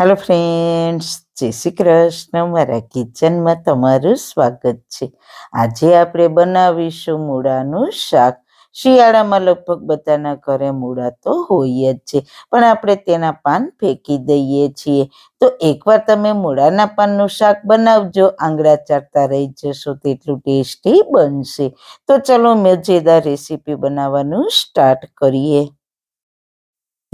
Hello friends જય શ્રી કૃષ્ણ. મારા કિચનમાં તમારું સ્વાગત છે. આજે આપણે બનાવીશું મૂળાનું શાક. શિયાળામાં લગભગ બધાના ઘરે મૂળા તો હોય જ છે, પણ આપણે તેના પાન ફેંકી દઈએ છીએ. તો એકવાર તમે મૂળાના પાનનું શાક બનાવજો, આંગળા ચાટતા રહી જશો, તેટલું ટેસ્ટી બનશે. તો ચલો મજેદાર રેસીપી બનાવવાનું સ્ટાર્ટ કરીએ.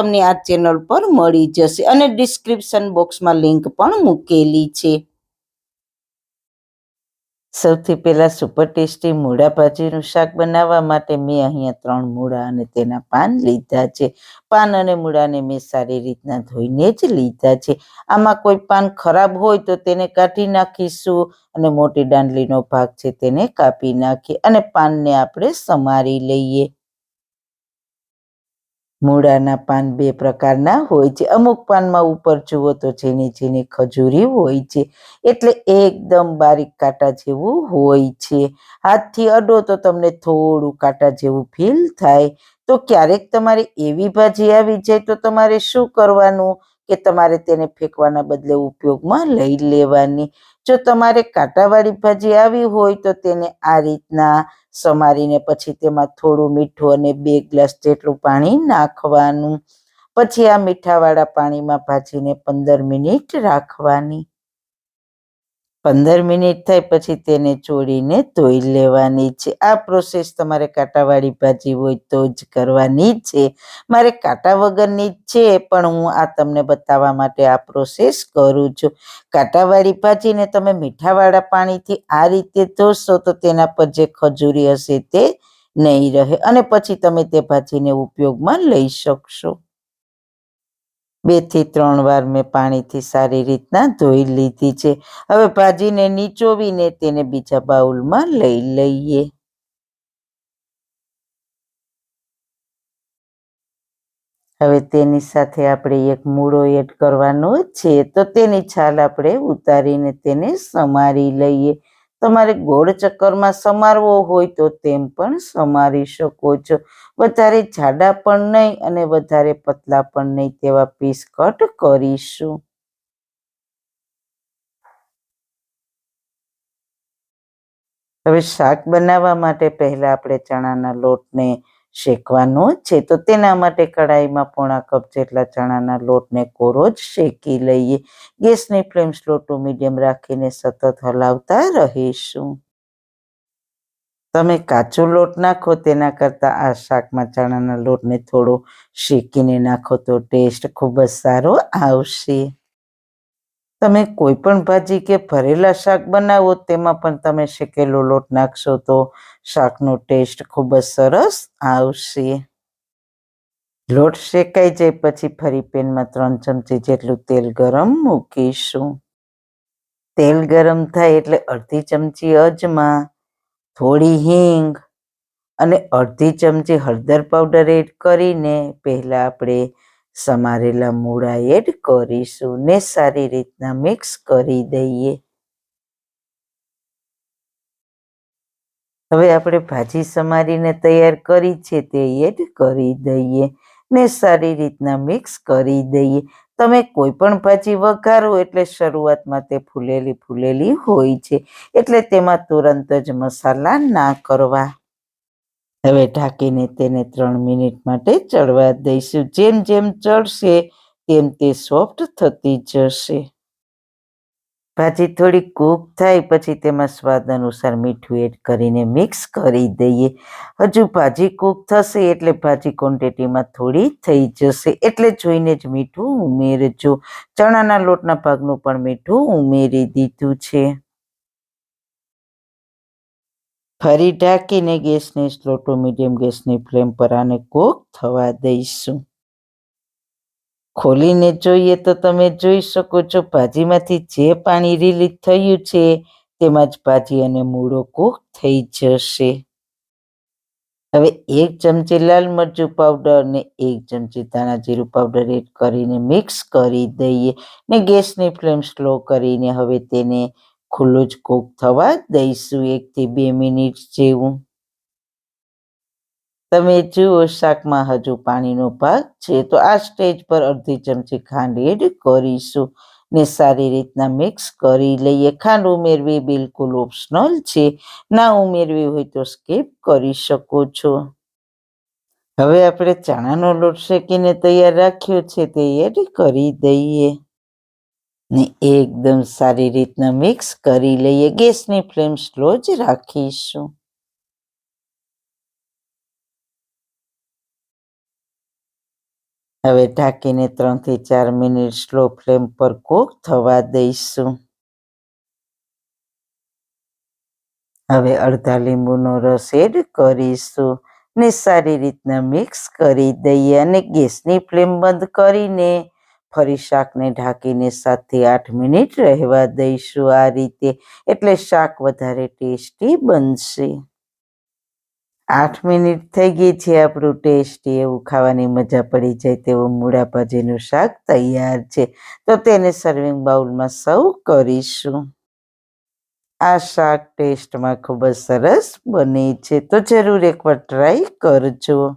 તમને આ ચેનલ પર મળી જશે અને ડિસ્ક્રિપ્શન બોક્સમાં લિંક પણ મૂકેલી છે. સૌથી પહેલાં સુપર ટેસ્ટી મૂળા ભાજીનું શાક બનાવવા માટે મેં અહીંયા ત્રણ મૂળા અને તેના પાન લીધા છે. પાન અને મૂળાને મેં સારી રીતના ધોઈને જ લીધા છે. આમાં કોઈ પાન ખરાબ હોય તો તેને કાઢી નાખીશું અને મોટી દાંડલીનો ભાગ છે તેને કાપી નાખી અને પાનને આપણે સમારી લઈએ. મૂળાના પાન બે પ્રકારના હોય છે. અમુક પાનમાં ઉપર જુઓ તો ઝીણી ઝીણી ખજૂરી હોય છે. એટલે એકદમ બારીક કાંટા જેવું હોય છે. હાથથી અડો તો તમને થોડું કાંટા જેવું ફીલ થાય. તો ક્યારેક તમારે એવી ભાજી આવી જાય તો તમારે શું કરવાનું? કે તમારે તેને ફેંકવાના બદલે ઉપયોગમાં લઈ લેવાની. જો તમારે કાંટાવાળી ભાજી આવી હોય તો તેને આ રીતના સમારીને પછી તેમાં થોડું મીઠું અને બે ગ્લાસ જેટલું પાણી નાખવાનું. પછી આ મીઠાવાળા પાણીમાં ભાજીને પંદર મિનિટ રાખવાની. પંદર મિનિટ થાય પછી તેને ચોળીને ધોઈ લેવાની છે. આ પ્રોસેસ તમારે કાંટાવાળી ભાજી હોય તો જ કરવાની છે. મારે કાંટા વગરની છે, પણ હું આ તમને બતાવવા માટે આ પ્રોસેસ કરું છું. કાંટાવાળી ભાજીને તમે મીઠાવાળા પાણીથી આ રીતે ધોશો તો તેના પર જે ખજૂરી હશે તે નહીં રહે અને પછી તમે તે ભાજીને ઉપયોગમાં લઈ શકશો. બેથી ત્રણ વાર મેં પાણીથી સારી રીતના ધોઈ લીધી છે. હવે ભાજીને નીચોવીને તેને બીજા બાઉલમાં લઈ લઈએ. હવે તેની સાથે આપણે એક મૂળો એડ કરવાનો છે. તો તેની છાલ આપણે ઉતારીને તેને સમારી લઈએ. તમારે ગોળ ચક્કરમાં સમારવો હોય તો તેમ પણ સમારી શકો છો. વધારે જાડા પણ નહીં અને વધારે પતલા પણ નહીં તેવા પીસ કટ કરીશું. હવે શાક બનાવવા માટે પહેલા આપણે ચણાના લોટને શેકવાનો છે. તો તેના માટે કડાઈમાં પોણા કપ જેટલા ચણાના લોટને કોરો જ શેકી લઈએ. ગેસની ફ્લેમ સ્લો ટુ મીડિયમ રાખીને સતત હલાવતા રહીશું. તમે કાચો લોટ નાખો, તેના કરતાં આ શાકમાં ચણાના લોટને થોડો શેકીને નાખો તો ટેસ્ટ ખૂબ જ સારો આવશે. તમે કોઈ પણ ભાજી કે ભરેલા શાક બનાવો, તેમાં પણ તમે શેકેલો લોટ નાખશો તો શાકનો ટેસ્ટ ખૂબ જ સરસ આવશે. લોટ શેકાઈ જાય પછી ફરી પેનમાં ત્રણ ચમચી જેટલું તેલ ગરમ મૂકીશું. તેલ ગરમ થાય એટલે અડધી ચમચી અજમા, થોડી હિંગ અને અડધી ચમચી હળદર પાવડર એડ કરીને પહેલાં આપણે સમારેલા મૂળા એડ કરીશું ને સારી રીતના મિક્સ કરી દઈએ. હવે આપણે ભાજી સમારીને તૈયાર કરી છે તે એડ કરી દઈએ ને સારી રીતના મિક્સ કરી દઈએ. તમે કોઈ પણ ભાજી વઘારો એટલે શરૂઆતમાં તે ફૂલેલી ફૂલેલી હોય છે, એટલે તેમાં તુરંત જ મસાલા ના કરવા. હવે ઢાંકીને તેને ત્રણ મિનિટ માટે ચડવા દઈશું. જેમ જેમ ચડશે, તેમ તે સોફ્ટ થતી જશે. ભાજી થોડી કૂક થાય, પછી તેમાં સ્વાદ અનુસાર મીઠું એડ કરીને મિક્સ કરી દઈએ. હજુ ભાજી કૂક થશે, એટલે ભાજી ક્વોન્ટિટીમાં થોડી થઈ જશે. એટલે જોઈને જ મીઠું ઉમેરજો. ચણાના લોટના ભાગનું પણ મીઠું ઉમેરી દીધું છે. ફરી ઢાંકીને ગેસની સ્લો ટુ મીડિયમ ગેસની ફ્લેમ પર આને કૂક થવા દઈશું. ખોલીને જોઈએ તો તમે જોઈ શકો છો, ભાજીમાંથી જે પાણી રિલીઝ થયું છે, તેમાં જ ભાજી અને મૂળો કૂક થઈ જશે. હવે એક ચમચી લાલ મરચું પાવડર ને એક ચમચી ધાણા જીરું પાવડર એડ કરીને મિક્સ કરી દઈએ ને ગેસની ફ્લેમ સ્લો કરીને હવે તેને ખુલ્લું જ કૂક થવા દઈશું એકથી બે મિનિટ જેવું. તમે જુઓ, શાકમાં હજુ પાણીનો ભાગ છે, તો આ સ્ટેજ પર અડધી ચમચી ખાંડ એડ કરીશું ને સારી રીતના મિક્સ કરી લઈએ. ખાંડ ઉમેરવી બિલકુલ ઓપ્શનલ છે, ના ઉમેરવી હોય તો સ્કીપ કરી શકો છો. હવે આપણે ચણાનો લોટ શેકીને તૈયાર રાખ્યો છે, તે એડ કરી દઈએ. ને એકદમ સારી રીતના મિક્સ કરી લઈએ. ગેસની ફ્લેમ સ્લો જ રાખીશું. હવે ઢાંકીને ત્રણથી ચાર મિનિટ સ્લો ફ્લેમ પર કૂક થવા દઈશું. હવે અડધા લીંબુનો રસ એડ કરીશું ને સારી રીતના મિક્સ કરી દઈએ અને ગેસની ફ્લેમ બંધ કરીને ફરી શાકને ઢાંકીને સાતથી આઠ મિનિટ રહેવા દઈશું આ રીતે. એટલે શાક વધારે ટેસ્ટી બનશે. આઠ મિનિટ થઈ ગઈ છે આપણું ટેસ્ટી, એવું ખાવાની મજા પડી જાય તેવું મૂળાભાજીનું શાક તૈયાર છે. તો તેને સર્વિંગ બાઉલમાં સર્વ કરીશું. આ શાક ટેસ્ટમાં ખૂબ જ સરસ બને છે. તો જરૂર એકવાર ટ્રાય કરજો.